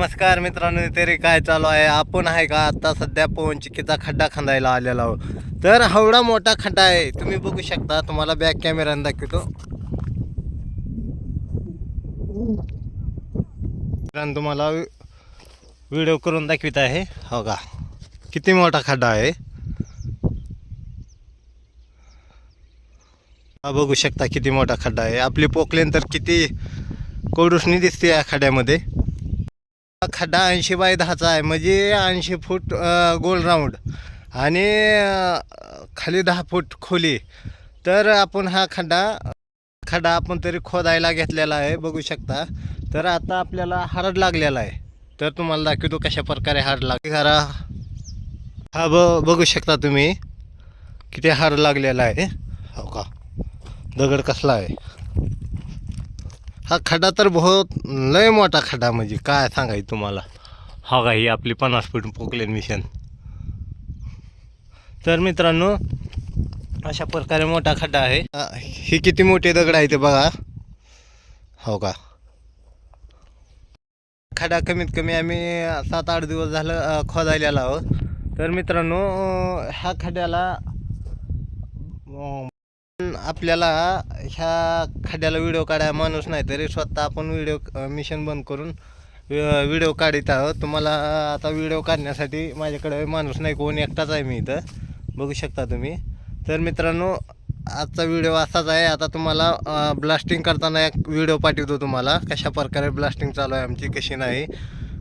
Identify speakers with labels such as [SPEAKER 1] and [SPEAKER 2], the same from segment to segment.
[SPEAKER 1] नमस्कार मित्रांनो तरी काय चालू आहे? आपण आहे का आता सध्या पवनचिकीचा खड्डा खांदायला आलेला आहोत? तर हवडा मोठा खड्डा आहे तुम्ही बघू शकता. तुम्हाला बॅक कॅमेराने दाखवतो. मित्रांनो तुम्हाला व्हिडिओ करून दाखवित आहे. हो का? किती मोठा खड्डा आहे? हा बघू शकता किती मोठा खड्डा आहे. आपली पोकलेन तर किती कोडुसणी दिसते या खड्ड्यामध्ये. खड्डा ऐंशी बाय दहाचा आहे म्हणजे ऐंशी फूट गोल राऊंड. आणि खाली दहा फूट खोली. तर आपण हा खड्डा खड्डा आपण तरी खोदायला घेतलेला आहे बघू शकता. तर आता आपल्याला हरड लागलेला आहे. तर तुम्हाला दाखवतो कशा प्रकारे हार लाग घरा हा ब बघू शकता तुम्ही. किती हार लागलेला आहे. हो का? दगड कसला आहे? हा खड्डा तर बहुत लय मोठा खड्डा म्हणजे काय सांगायचं तुम्हाला? हा का ही आपली पन्नास फूट पोकलेन मिशन. तर मित्रांनो अशा प्रकारे मोठा खड्डा आहे. ही किती मोठे दगड आहे ते बघा. हो का? खड्डा कमीत कमी आम्ही सात आठ दिवस झालं खोदायला आहोत. तर मित्रांनो ह्या खड्ड्याला आपल्याला ह्या खड्ड्याला व्हिडिओ काढा माणूस नाही तरी स्वतः आपण व्हिडिओ मिशन बंद करून व्हिडिओ काढत आहोत. तुम्हाला आता व्हिडिओ काढण्यासाठी माझ्याकडे माणूस नाही कोण एकटाच आहे मी इथं. बघू शकता तुम्ही. तर मित्रांनो आजचा व्हिडिओ असाच आहे. आता तुम्हाला ब्लास्टिंग करताना एक व्हिडिओ पाठवतो तुम्हाला. कशा प्रकारे ब्लास्टिंग चालू आहे आमची कशी नाही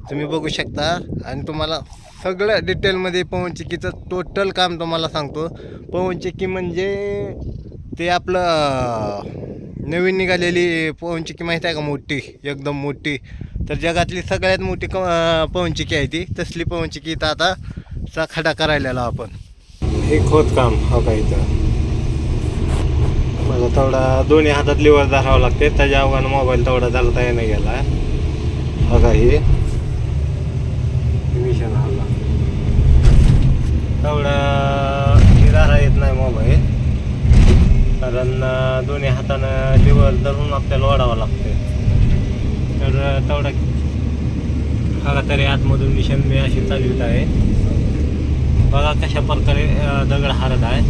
[SPEAKER 1] तुम्ही बघू शकता. आणि तुम्हाला सगळं डिटेलमध्ये पवनचिक्कीचं टोटल काम तुम्हाला सांगतो. पवनचिक्की म्हणजे ते आपलं नवीन निघालेली पवनचक्की माहीत आहे का मोठी? एकदम मोठी. तर जगातली सगळ्यात मोठी क अं, आहे ती. तसली पवनचक्की इथं आता चा खडा करायला आपण. हे खोदकाम हो का इथं? मला तेवढा दोन्ही हातात लिवर धरावं लागते. त्याच्या अवघानं मोबाईल तेवढा झाला नाही गेला. हा का हे? मिशन आला तेवढा हे धरा येत नाही मोबाईल कारण दोन्ही हातानं लिव्हर धरून आपल्याला ओढावं लागते तर तेवढा बघा तरी आतमधून मिशन मी अशी चालवित आहे. बघा कशा प्रकारे दगड हारत आहे.